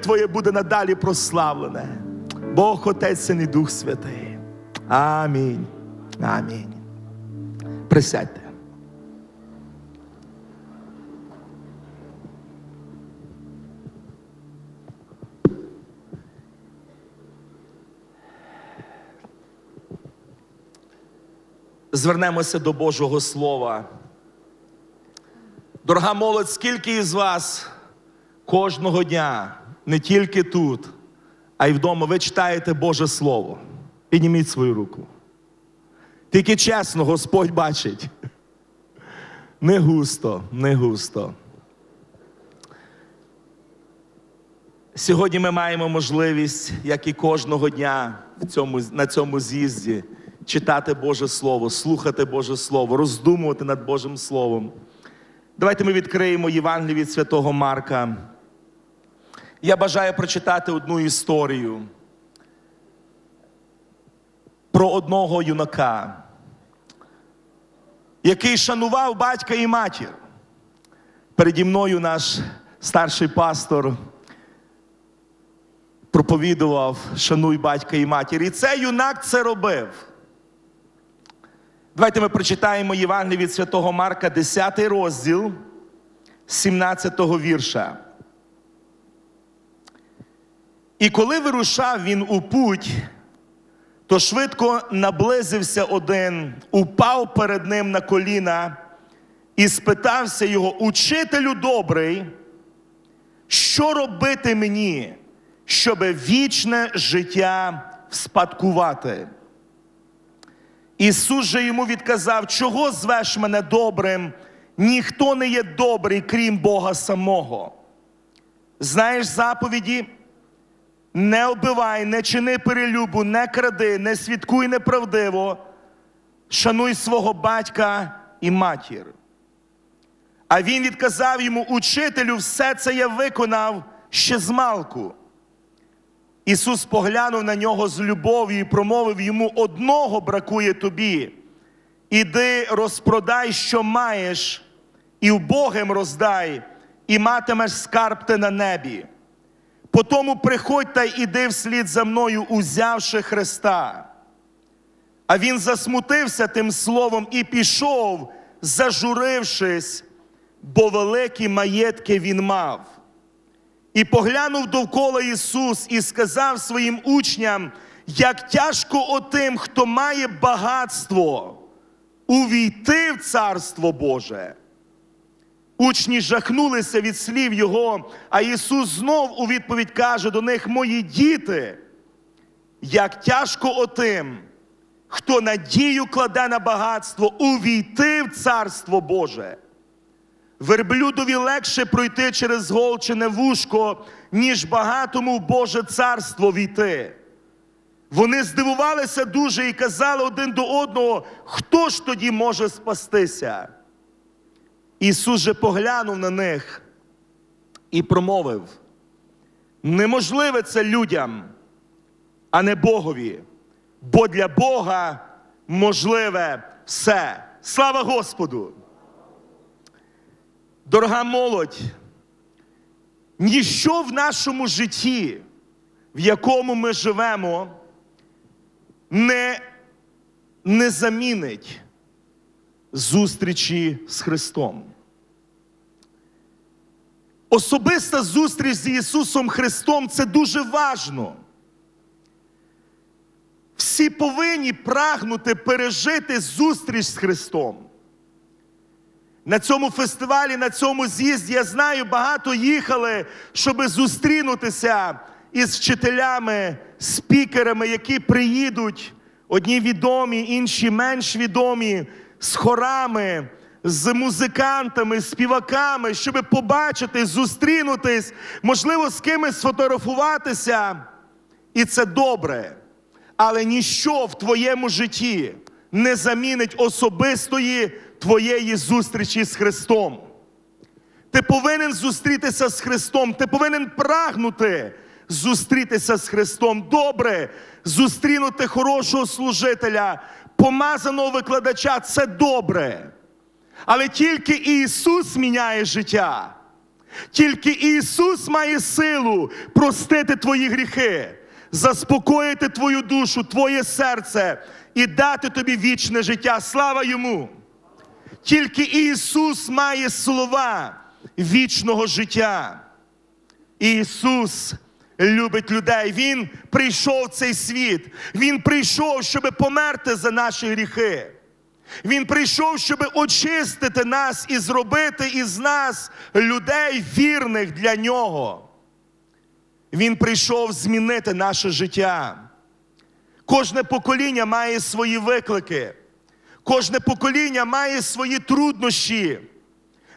Твоє буде надалі прославлене. Бог Отець Син і Дух Святий. Амінь. Амінь. Присядьте. Звернемося до Божого Слова. Дорога молодь, скільки із вас кожного дня, не тільки тут, а й вдома, ви читаєте Боже Слово. Підніміть свою руку. Тільки чесно, Господь бачить. Не густо, не густо. Сьогодні ми маємо можливість, як і кожного дня в цьому, на цьому з'їзді, читати Боже Слово, слухати Боже Слово, роздумувати над Божим Словом. Давайте ми відкриємо Євангеліє від Святого Марка. Я бажаю прочитати одну історію про одного юнака, який шанував батька і матір. Переді мною наш старший пастор проповідував шануй батька і матір. І цей юнак це робив. Давайте ми прочитаємо Євангеліє від Святого Марка, 10 розділ 17 вірша. І коли вирушав він у путь, то швидко наблизився один, упав перед ним на коліна і спитався його, учителю добрий, що робити мені, щоб вічне життя вспадкувати? Ісус же йому відказав, чого звеш мене добрим? Ніхто не є добрий, крім Бога самого. Знаєш заповіді? Не оббивай, не чини перелюбу, не кради, не свідкуй неправдиво, шануй свого батька і матір. А він відказав йому, учителю, все це я виконав ще з малку. Ісус поглянув на нього з любов'ю і промовив йому: одного бракує тобі. Іди розпродай, що маєш, і вбогим роздай, і матимеш скарб ти на небі. Потому приходь та іди вслід за мною, узявши Христа. А він засмутився тим словом і пішов, зажурившись, бо великі маєтки він мав. І поглянув довкола Ісус і сказав своїм учням, як тяжко отим, хто має багатство, увійти в Царство Боже. Учні жахнулися від слів Його, а Ісус знов у відповідь каже до них: Мої діти, як тяжко отим, хто надію кладе на багатство, увійти в Царство Боже. Верблюдові легше пройти через голчене вушко, ніж багатому в Боже царство війти. Вони здивувалися дуже і казали один до одного, хто ж тоді може спастися? Ісус же поглянув на них і промовив: неможливе це людям, а не Богові, бо для Бога можливе все. Слава Господу! Дорога молодь, ніщо в нашому житті, в якому ми живемо, не, не замінить зустрічі з Христом. Особиста зустріч з Ісусом Христом це дуже важно. Всі повинні прагнути пережити зустріч з Христом. На цьому фестивалі, на цьому з'їзді, я знаю, багато їхали, щоб зустрінутися із вчителями, спікерами, які приїдуть, одні відомі, інші менш відомі, з хорами, з музикантами, співаками, щоб побачити, зустрінутись, можливо, з кимось сфотографуватися. І це добре. Але ніщо в твоєму житті не замінить особистої твоєї зустрічі з Христом. Ти повинен зустрітися з Христом, ти повинен прагнути зустрітися з Христом. Добре, зустрінути хорошого служителя, помазаного викладача це добре. Але тільки Ісус міняє життя. Тільки Ісус має силу простити твої гріхи, заспокоїти твою душу, твоє серце і дати тобі вічне життя. Слава йому! Тільки Ісус має слова вічного життя. Ісус любить людей. Він прийшов в цей світ. Він прийшов, щоб померти за наші гріхи. Він прийшов, щоб очистити нас і зробити із нас людей вірних для нього. Він прийшов змінити наше життя. Кожне покоління має свої виклики. Кожне покоління має свої труднощі,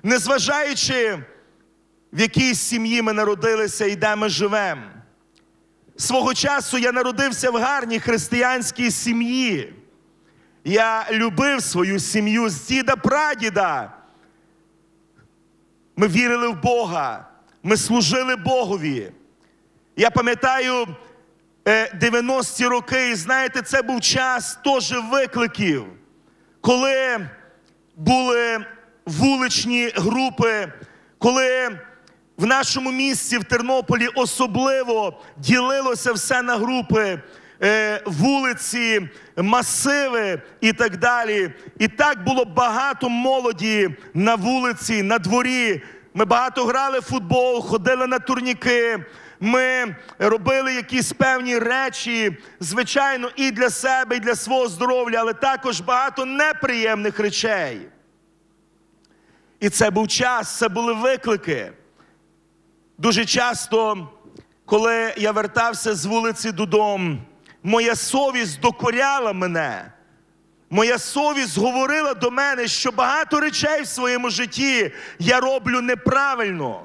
незважаючи, в якій сім'ї ми народилися і де ми живемо. Свого часу я народився в гарній християнській сім'ї. Я любив свою сім'ю з діда прадіда. Ми вірили в Бога, ми служили Богові. Я пам'ятаю 90-ті роки, і знаєте, це був час теж викликів, коли були вуличні групи, коли в нашому місті в Тернополі особливо ділилося все на групи. Е, вулиці, масиви і так далі. І так було багато молоді на вулиці, на дворі. Ми багато грали в футбол, ходили на турніки. Ми робили якісь певні речі, звичайно, і для себе, і для свого здоров'я, але також багато неприємних речей. І це був час, це були виклики. Дуже часто, коли я вертався з вулиці додому, моя совість докоряла мене. Моя совість говорила до мене, що багато речей в своєму житті я роблю неправильно.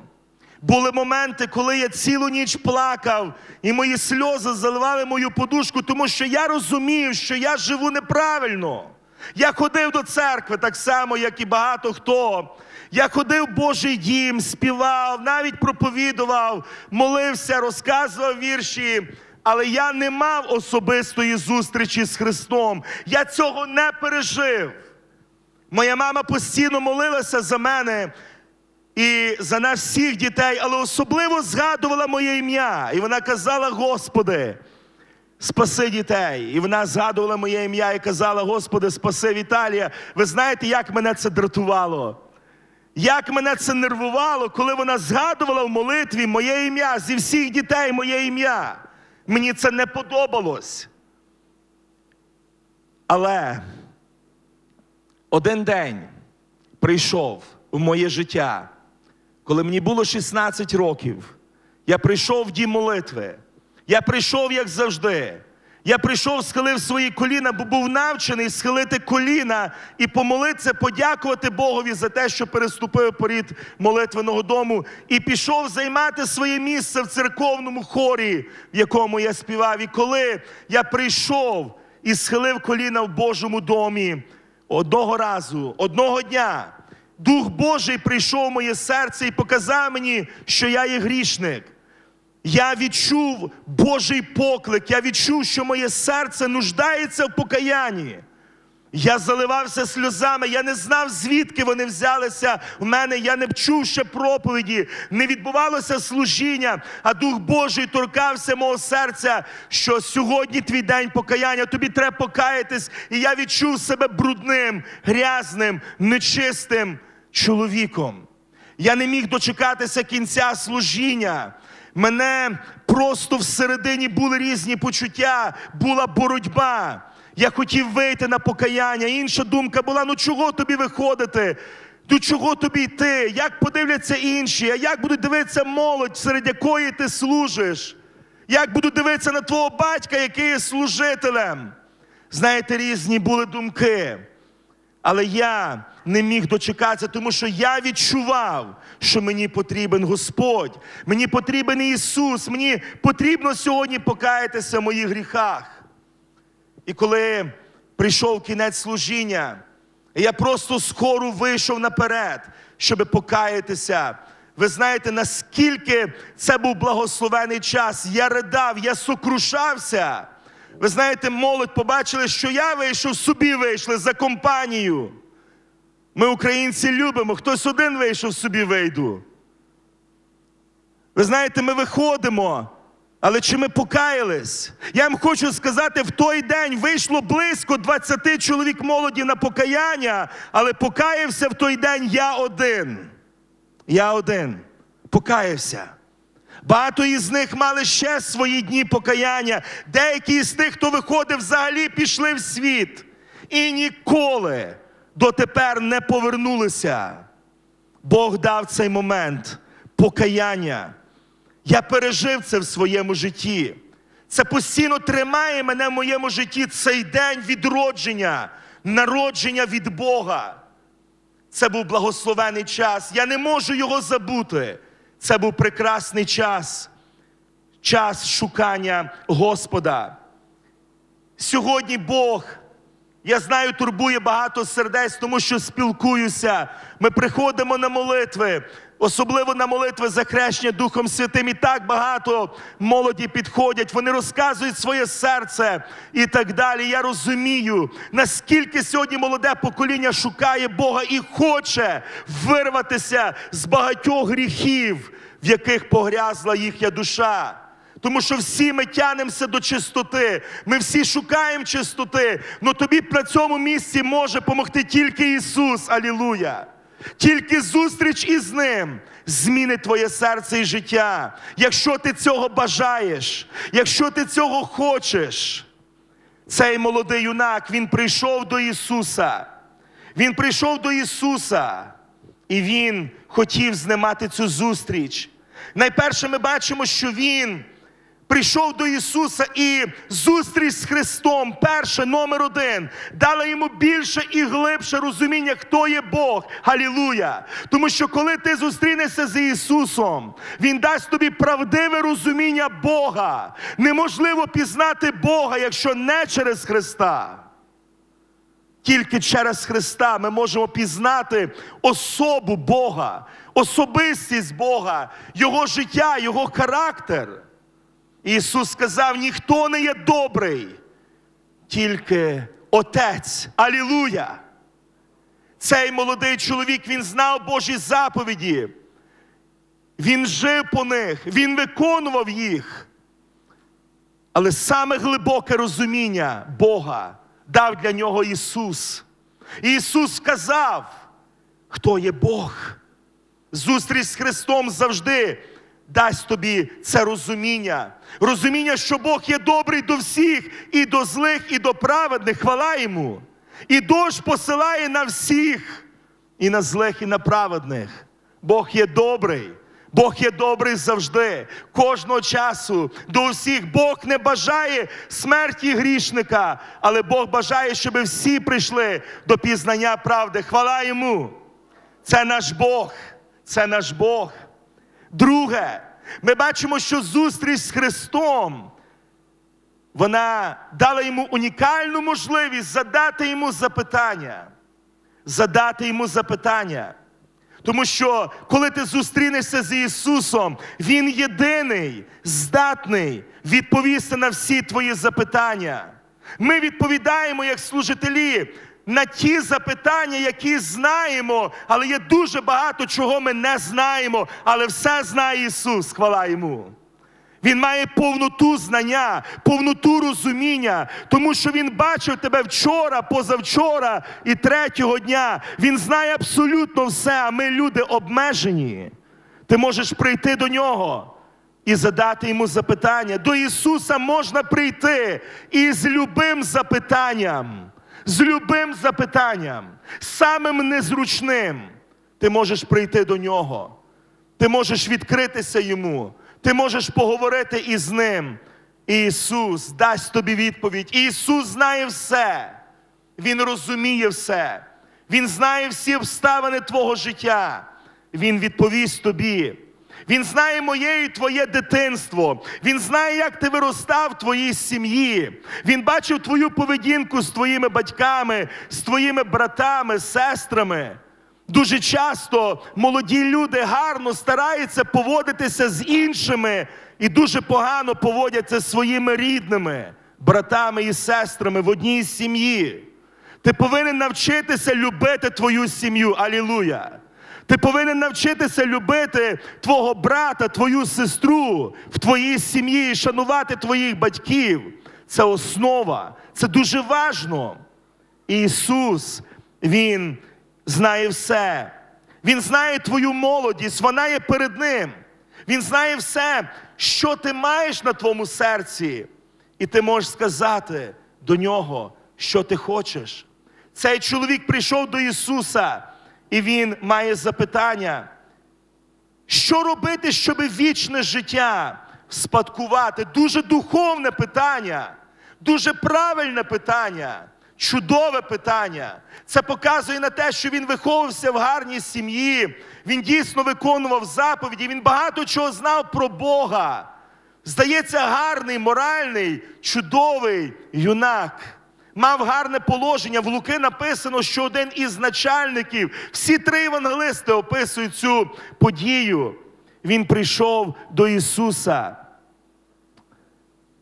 Були моменти, коли я цілу ніч плакав, і мої сльози заливали мою подушку, тому що я розумів, що я живу неправильно. Я ходив до церкви так само, як і багато хто. Я ходив в Божий дім, співав, навіть проповідував, молився, розказував вірші. Але я не мав особистої зустрічі з Христом. Я цього не пережив. Моя мама постійно молилася за мене і за нас всіх дітей, але особливо згадувала моє ім'я. І вона казала: Господи, спаси дітей. І вона згадувала моє ім'я і казала: Господи, спаси Віталія. Ви знаєте, як мене це дратувало? Як мене це нервувало, коли вона згадувала в молитві моє ім'я зі всіх дітей моє ім'я. Мені це не подобалось. Але один день прийшов в моє життя, коли мені було 16 років. Я прийшов в дім молитви. Я прийшов, як завжди. Я прийшов, схилив свої коліна, бо був навчений схилити коліна і помолитися, подякувати Богові за те, що переступив порід молитвеного дому, і пішов займати своє місце в церковному хорі, в якому я співав. І коли я прийшов і схилив коліна в Божому домі одного разу, одного дня, Дух Божий прийшов в моє серце і показав мені, що я є грішник. Я відчув Божий поклик, я відчув, що моє серце нуждається в покаянні. Я заливався сльозами, я не знав, звідки вони взялися в мене. Я не чув ще проповіді, не відбувалося служіння, а Дух Божий торкався мого серця, що сьогодні твій день покаяння, тобі треба покаятись. І я відчув себе брудним, грязним, нечистим чоловіком. Я не міг дочекатися кінця служіння. Мене просто всередині були різні почуття, була боротьба. Я хотів вийти на покаяння. Інша думка була: ну чого тобі виходити? До чого тобі йти? Як подивляться інші? А як будуть дивитися молодь, серед якої ти служиш? Як будуть дивитися на твого батька, який є служителем? Знаєте, різні були думки. Але я не міг дочекатися, тому що я відчував, що мені потрібен Господь, мені потрібен Ісус, мені потрібно сьогодні покаятися в моїх гріхах. І коли прийшов кінець служіння, я просто хору вийшов наперед, щоб покаятися. Ви знаєте, наскільки це був благословений час. Я ридав, я сокрушався. Ви знаєте, молодь побачили, що я вийшов, собі вийшли за компанію. Ми, українці, любимо, хтось один вийшов, собі вийду. Ви знаєте, ми виходимо, але чи ми покаялись? Я вам хочу сказати, в той день вийшло близько 20 чоловік молоді на покаяння, але покаявся в той день я один. Я один. Покаявся. Багато із них мали ще свої дні покаяння. Деякі з тих, хто виходив, взагалі пішли в світ і ніколи дотепер не повернулися. Бог дав цей момент покаяння. Я пережив це в своєму житті. Це постійно тримає мене в моєму житті цей день відродження, народження від Бога. Це був благословений час. Я не можу його забути. Це був прекрасний час, час шукання Господа. Сьогодні Бог, я знаю, турбує багато сердець, тому що спілкуюся. Ми приходимо на молитви, особливо на молитви за хрещення Духом Святим. І так багато молоді підходять, вони розказують своє серце і так далі. Я розумію, наскільки сьогодні молоде покоління шукає Бога і хоче вирватися з багатьох гріхів, в яких погрязла їхня душа. Тому що всі ми тянемося до чистоти, ми всі шукаємо чистоти, але тобі на цьому місці може допомогти тільки Ісус, Алілуя. Тільки зустріч із Ним змінить твоє серце і життя. Якщо ти цього бажаєш, якщо ти цього хочеш, цей молодий юнак, він прийшов до Ісуса. Він прийшов до Ісуса, і Він хотів знімати цю зустріч. Найперше ми бачимо, що Він прийшов до Ісуса і зустріч з Христом, перше, номер один, дала йому більше і глибше розуміння, хто є Бог. Халілуя! Тому що коли ти зустрінешся з Ісусом, Він дасть тобі правдиве розуміння Бога. Неможливо пізнати Бога, якщо не через Христа. Тільки через Христа ми можемо пізнати особу Бога, особистість Бога, Його життя, Його характер. Ісус сказав: ніхто не є добрий, тільки Отець. Алілуя! Цей молодий чоловік він знав Божі заповіді. Він жив по них, він виконував їх. Але саме глибоке розуміння Бога дав для нього Ісус. Ісус сказав, хто є Бог. Зустріч з Христом завжди дасть тобі це розуміння. Розуміння, що Бог є добрий до всіх, і до злих, і до праведних. Хвала йому. І дощ посилає на всіх, і на злих, і на праведних. Бог є добрий. Бог є добрий завжди, кожного часу до усіх. Бог не бажає смерті грішника, але Бог бажає, щоб всі прийшли до пізнання правди. Хвала йому. Це наш Бог, це наш Бог. Друге, ми бачимо, що зустріч з Христом, вона дала йому унікальну можливість задати йому запитання. Задати йому запитання. Тому що коли ти зустрінешся з Ісусом, Він єдиний, здатний відповісти на всі твої запитання. Ми відповідаємо як служителі на ті запитання, які знаємо, але є дуже багато чого ми не знаємо, але все знає Ісус, хвала Йому. Він має повноту знання, повноту розуміння, тому що Він бачив тебе вчора, позавчора і третього дня. Він знає абсолютно все, а ми люди обмежені. Ти можеш прийти до нього і задати йому запитання. До Ісуса можна прийти із любим запитанням, з любим запитанням, самим незручним. Ти можеш прийти до нього. Ти можеш відкритися йому. Ти можеш поговорити із ним. І Ісус дасть тобі відповідь. Ісус знає все. Він розуміє все. Він знає всі обставини твого життя. Він відповість тобі. Він знає моє і твоє дитинство. Він знає, як ти виростав в твоїй сім'ї. Він бачив твою поведінку з твоїми батьками, з твоїми братами, сестрами. Дуже часто молоді люди гарно стараються поводитися з іншими і дуже погано поводяться зі своїми рідними, братами і сестрами в одній сім'ї. Ти повинен навчитися любити твою сім'ю. Алілуя! Ти повинен навчитися любити твого брата, твою сестру в твоїй сім'ї, і шанувати твоїх батьків. Це основа, це дуже важно. Ісус, Він знає все. Він знає твою молодість, вона є перед Ним. Він знає все, що ти маєш на твоєму серці. І ти можеш сказати до нього, що ти хочеш. Цей чоловік прийшов до Ісуса, і Він має запитання. Що робити, щоб вічне життя спадкувати? Дуже духовне питання, дуже правильне питання, чудове питання. Це показує на те, що він виховувався в гарній сім'ї, він дійсно виконував заповіді, він багато чого знав про Бога. Здається, гарний, моральний, чудовий юнак. Мав гарне положення. В Луки написано, що один із начальників, всі три евангелисти описують цю подію. Він прийшов до Ісуса.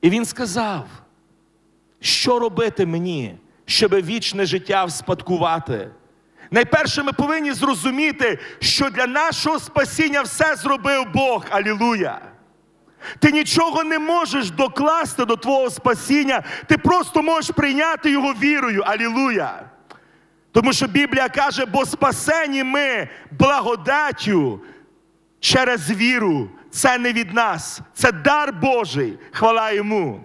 І Він сказав, що робити мені, щоб вічне життя вспадкувати. Найперше, ми повинні зрозуміти, що для нашого спасіння все зробив Бог. Алілуя! Ти нічого не можеш докласти до твого спасіння, ти просто можеш прийняти його вірою. Алілуя! Тому що Біблія каже, бо спасені ми благодаттю через віру. Це не від нас, це дар Божий. Хвала йому.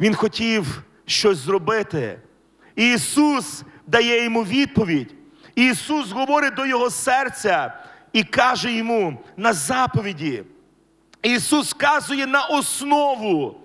Він хотів щось зробити. І Ісус дає йому відповідь. І Ісус говорить до його серця і каже йому на заповіді. Ісус вказує на основу.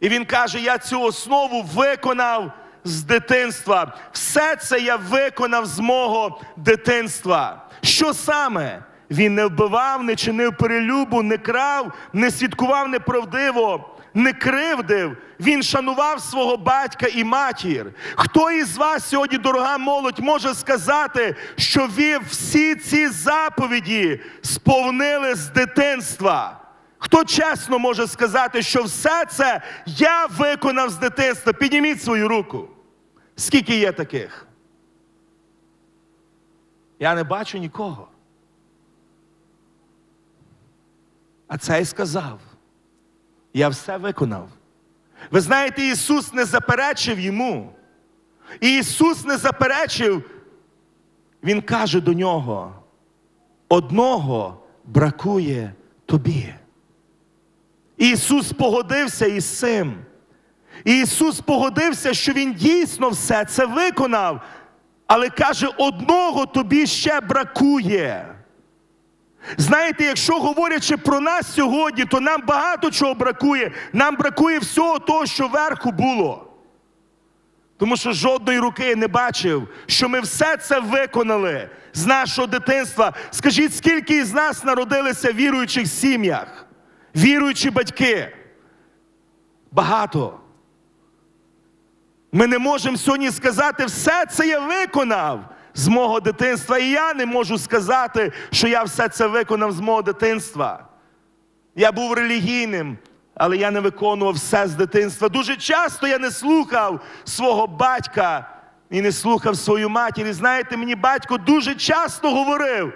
І Він каже: Я цю основу виконав з дитинства. Все це я виконав з мого дитинства. Що саме? Він не вбивав, не чинив перелюбу, не крав, не свідкував неправдиво, не кривдив. Він шанував свого батька і матір. Хто із вас сьогодні, дорога молодь, може сказати, що ви всі ці заповіді сповнили з дитинства? Хто чесно може сказати, що все це я виконав з дитинства? Підніміть свою руку. Скільки є таких? Я не бачу нікого. А цей сказав: я все виконав. Ви знаєте, Ісус не заперечив йому. І Ісус не заперечив, Він каже до нього: одного бракує тобі. Ісус погодився із цим. Ісус погодився, що Він дійсно все це виконав, але каже, одного тобі ще бракує. Знаєте, якщо говорячи про нас сьогодні, то нам багато чого бракує. Нам бракує всього того, що верху було. Тому що жодної руки я не бачив, що ми все це виконали з нашого дитинства. Скажіть, скільки із нас народилися в віруючих сім'ях, віруючі батьки? Багато. Ми не можемо сьогодні сказати, все це я виконав з мого дитинства. І я не можу сказати, що я все це виконав з мого дитинства. Я був релігійним, але я не виконував все з дитинства. Дуже часто я не слухав свого батька і не слухав свою матір. І знаєте, мені батько дуже часто говорив,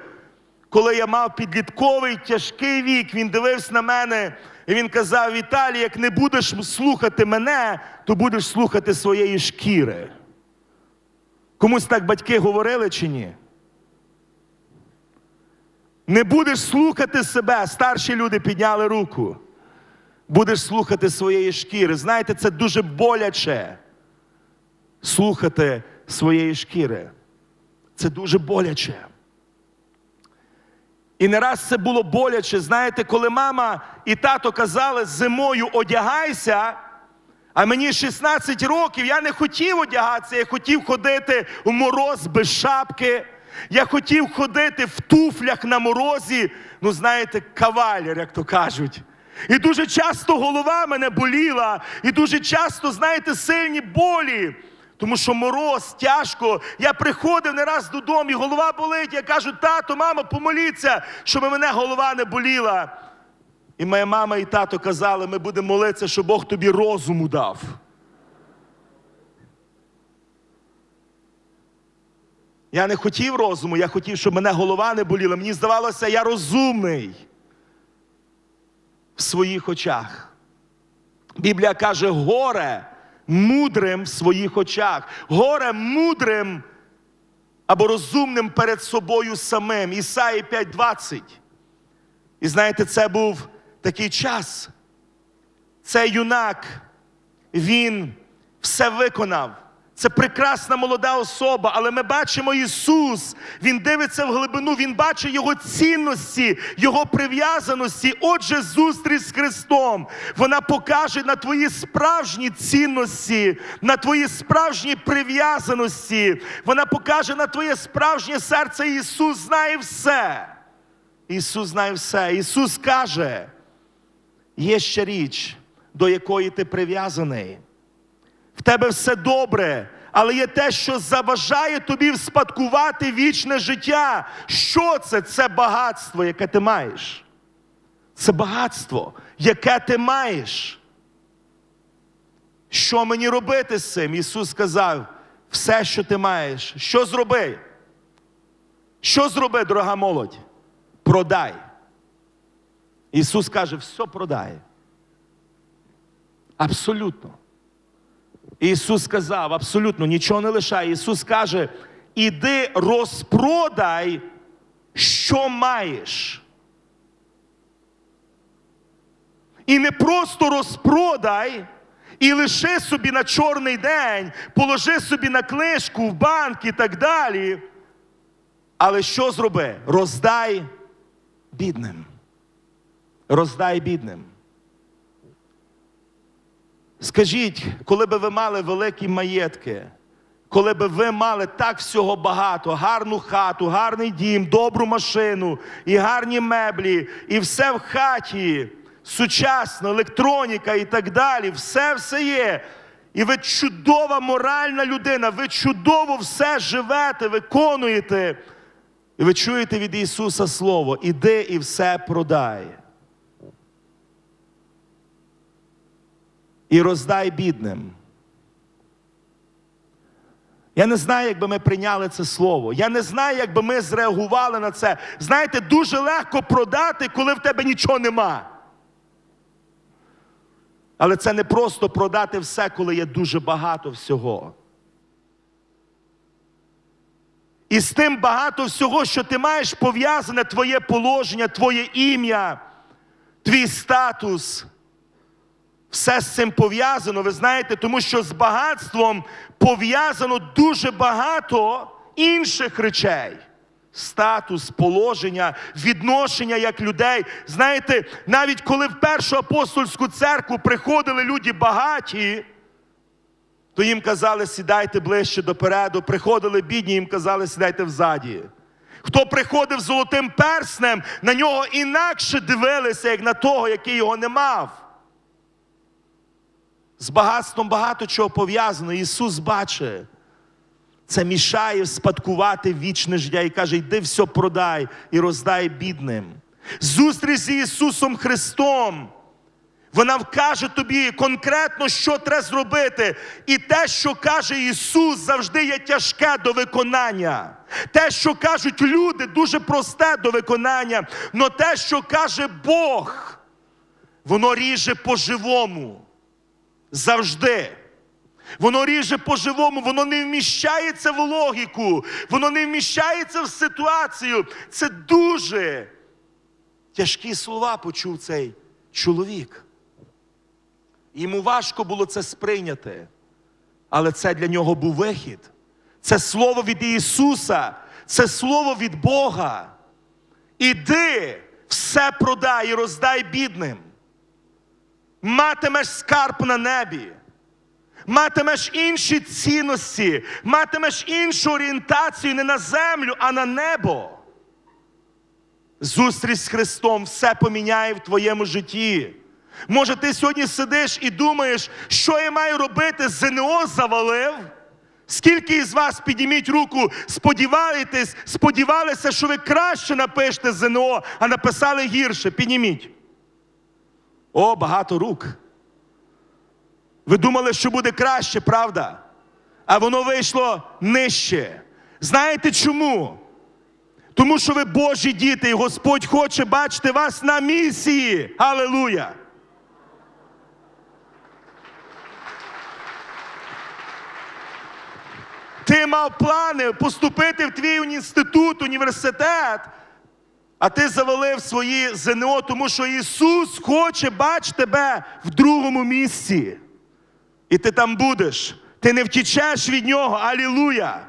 коли я мав підлітковий тяжкий вік, він дивився на мене. І він казав: Віталій, як не будеш слухати мене, то будеш слухати своєї шкіри. Комусь так батьки говорили чи ні? Не будеш слухати себе, старші люди підняли руку. Будеш слухати своєї шкіри. Знаєте, це дуже боляче. Слухати своєї шкіри. Це дуже боляче. І не раз це було боляче. Знаєте, коли мама і тато казали зимою одягайся, а мені 16 років, я не хотів одягатися, я хотів ходити в мороз без шапки. Я хотів ходити в туфлях на морозі, ну, знаєте, кавалер, як то кажуть. І дуже часто голова мене боліла, і дуже часто, знаєте, сильні болі. Тому що мороз тяжко. Я приходив не раз додому, і голова болить. Я кажу, тато, мама, помоліться, щоб мене голова не боліла. І моя мама і тато казали, ми будемо молитися, щоб Бог тобі розуму дав. Я не хотів розуму, я хотів, щоб мене голова не боліла. Мені здавалося, я розумний в своїх очах. Біблія каже, горе мудрим в своїх очах, горе мудрим або розумним перед собою самим. Ісаї 5:20. І знаєте, це був такий час. Цей юнак, він все виконав. Це прекрасна молода особа, але ми бачимо Ісус. Він дивиться в глибину, Він бачить Його цінності, Його прив'язаності. Отже, зустріч з Христом. Вона покаже на твої справжні цінності, на твої справжні прив'язаності. Вона покаже на твоє справжнє серце. Ісус знає все. Ісус знає все. Ісус каже, є ще річ, до якої ти прив'язаний. В тебе все добре, але є те, що заважає тобі вспадкувати вічне життя. Що це? Це багатство, яке ти маєш. Це багатство, яке ти маєш. Що мені робити з цим? Ісус сказав: все, що ти маєш, що зроби? Що зроби, дорога молодь? Продай. Ісус каже, все продай. Абсолютно. Ісус сказав, абсолютно нічого не лишає. Ісус каже: іди розпродай, що маєш. І не просто розпродай і лиши собі на чорний день, положи собі на книжку в банк і так далі. Але що зроби? Роздай бідним. Роздай бідним. Скажіть, коли би ви мали великі маєтки, коли би ви мали так всього багато, гарну хату, гарний дім, добру машину, і гарні меблі, і все в хаті, сучасно, електроніка і так далі, все все є. І ви чудова моральна людина, ви чудово все живете, виконуєте. І ви чуєте від Ісуса Слово, іди і все продай. І роздай бідним. Я не знаю, як би ми прийняли це слово. Я не знаю, як би ми зреагували на це. Знаєте, дуже легко продати, коли в тебе нічого нема. Але це не просто продати все, коли є дуже багато всього. І з тим багато всього, що ти маєш пов'язане твоє положення, твоє ім'я, твій статус. Все з цим пов'язано, ви знаєте, тому що з багатством пов'язано дуже багато інших речей. Статус, положення, відношення як людей. Знаєте, навіть коли в першу апостольську церкву приходили люди багаті, то їм казали, сідайте ближче допереду. Приходили бідні, їм казали, сідайте взаді. Хто приходив золотим перснем, на нього інакше дивилися, як на того, який його не мав. З багатством багато чого пов'язано. Ісус бачить. Це мішає спадкувати вічне життя і каже, йди все продай і роздай бідним. Зустріч з Ісусом Христом. Вона вкаже тобі конкретно, що треба зробити. І те, що каже Ісус, завжди є тяжке до виконання. Те, що кажуть люди, дуже просте до виконання. Но те, що каже Бог, воно ріже по-живому. Завжди. Воно ріже по-живому, воно не вміщається в логіку, воно не вміщається в ситуацію. Це дуже тяжкі слова почув цей чоловік. Йому важко було це сприйняти, але це для нього був вихід. Це слово від Ісуса, це слово від Бога. Іди, все продай і роздай бідним матимеш скарб на небі, матимеш інші цінності, матимеш іншу орієнтацію не на землю, а на небо. Зустріч з Христом все поміняє в твоєму житті. Може, ти сьогодні сидиш і думаєш, що я маю робити, ЗНО завалив? Скільки із вас підніміть руку, сподіваєтесь, сподівалися, що ви краще напишете ЗНО, а написали гірше. Підніміть. О, багато рук. Ви думали, що буде краще, правда? А воно вийшло нижче. Знаєте чому? Тому що ви Божі діти, і Господь хоче бачити вас на місії. Алелуя! Ти мав плани поступити в твій інститут, університет, а ти завалив свої ЗНО, тому що Ісус хоче бачити тебе в другому місці. І ти там будеш. Ти не втічеш від нього. Алілуя!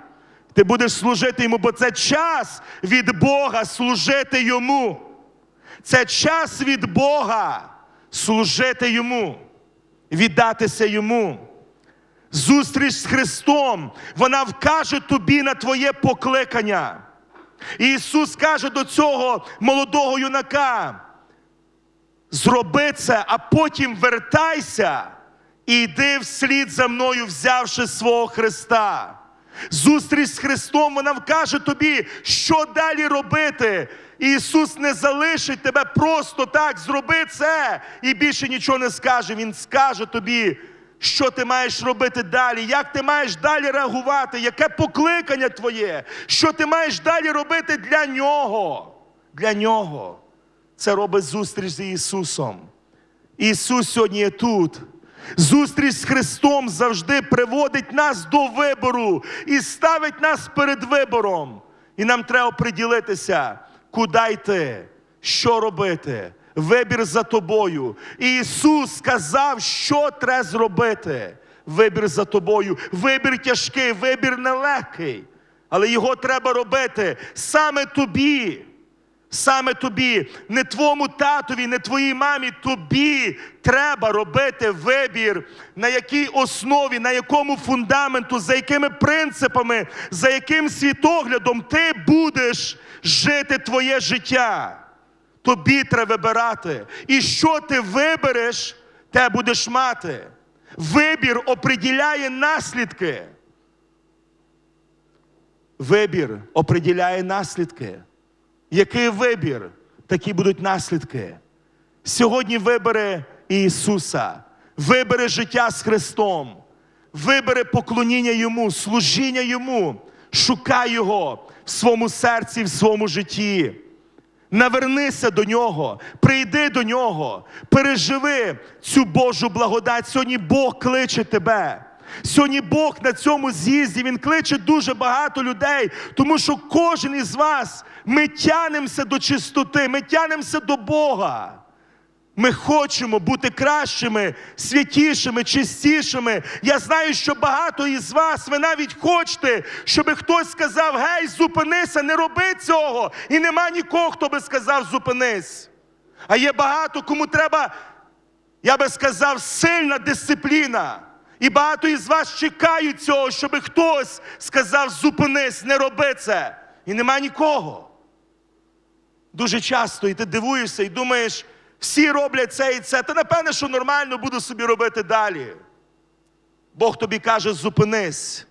Ти будеш служити йому, бо це час від Бога служити йому. Це час від Бога служити йому, віддатися йому. Зустріч з Христом, вона вкаже тобі на твоє покликання. І Ісус каже до цього молодого юнака: зроби це, а потім вертайся і йди вслід за мною, взявши свого Христа. Зустріч з Христом, вона вкаже тобі, що далі робити. І Ісус не залишить тебе просто так, зроби це і більше нічого не скаже. Він скаже тобі, що ти маєш робити далі, як ти маєш далі реагувати, яке покликання твоє, що ти маєш далі робити для нього. Для нього. Це робить зустріч з Ісусом. Ісус сьогодні є тут. Зустріч з Христом завжди приводить нас до вибору і ставить нас перед вибором. І нам треба приділитися, куди йти, що робити. Вибір за тобою. І Ісус сказав, що треба зробити. Вибір за тобою. Вибір тяжкий, вибір нелегкий. Але його треба робити саме тобі. Саме тобі, не твоєму татові, не твоїй мамі, тобі треба робити вибір, на якій основі, на якому фундаменту, за якими принципами, за яким світоглядом ти будеш жити твоє життя. Тобі треба вибирати. І що ти вибереш, те будеш мати. Вибір оприділяє наслідки. Вибір оприділяє наслідки. Який вибір, такі будуть наслідки. Сьогодні вибери Ісуса, вибери життя з Христом, вибери поклоніння Йому, служіння Йому, шукай Його в своєму серці, в своєму житті. Навернися до нього, прийди до нього, переживи цю Божу благодать. Сьогодні Бог кличе тебе. Сьогодні Бог на цьому з'їзді Він кличе дуже багато людей, тому що кожен із вас ми тянемося до чистоти, ми тянемося до Бога. Ми хочемо бути кращими, святішими, чистішими. Я знаю, що багато із вас ви навіть хочете, щоб хтось сказав: гей, зупинися, не роби цього. І нема нікого, хто би сказав, зупинись. А є багато, кому треба, я би сказав, сильна дисципліна. І багато із вас чекають цього, щоб хтось сказав, зупинись, не роби це. І нема нікого. Дуже часто і ти дивуєшся і думаєш, всі роблять це і це. Та напевне, що нормально буду собі робити далі. Бог тобі каже, зупинись.